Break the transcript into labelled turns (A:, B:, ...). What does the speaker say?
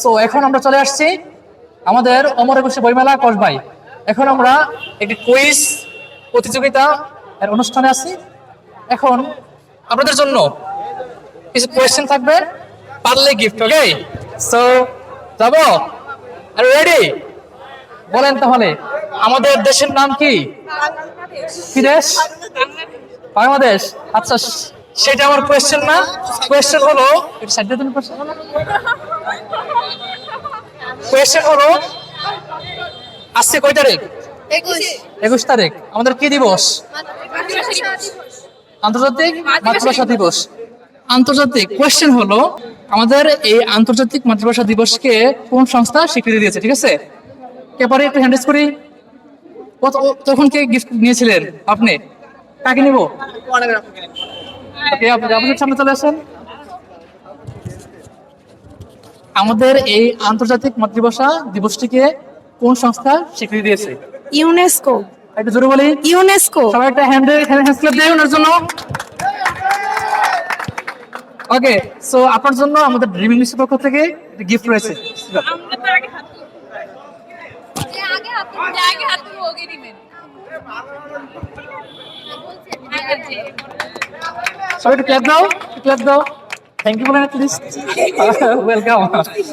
A: So এখন আমরা চলে আসছি আমাদের অমর একুশে বইমেলা কসবাই এখন আমরা একটি কুইজ প্রতিযোগিতা এর অনুষ্ঠানে আছি। এখন আপনাদের জন্য কিছু কোয়েশ্চেন থাকবে, পারলে গিফট ওকে সো যাব? আর রেডি বলেন তাহলে, আমাদের দেশের নাম কি? কি দেশ? বাংলাদেশ। আচ্ছা সেটা আমার কোয়েশ্চেন না। কোয়েশ্চেন হলো এটা সাইড কোয়েশ্চেন হলো কোয়েশ্চেন হলো আজকে কয় তারিখ? একুশ। তারিখ। আমাদের কি দিবস? আন্তর্জাতিক মাতৃভাষা দিবস। আন্তর্জাতিক কোয়েশ্চেন হলো আমাদের এই আন্তর্জাতিক মাতৃভাষা দিবসকে কোন সংস্থা স্বীকৃতি দিয়েছে ঠিক আছে? কে পারে একটু হ্যান্ডেস করি। তখন কে গিফট নিয়েছিলেন আপনি? কাকে নিব? ওকে আপনি আপনাদের সামনে চলে আসেন। আমাদের এই আন্তর্জাতিক মাতৃভাষা দিবসটিকে কোন সংস্থা স্বীকৃতি দিয়েছে?
B: ইউনেস্কো।
A: একটু জোরে বলি।
B: ইউনেস্কো।
A: সবাই একটা হ্যান্ড হ্যান্ড ক্লাব দেয় ওনার জন্য। ওকে সো আপনার জন্য আমাদের ড্রিম ইংলিশের পক্ষ থেকে গিফট রয়েছে। সবাই একটু ক্লাব দাও ক্লাব দাও। Thank you for at least. Welcome.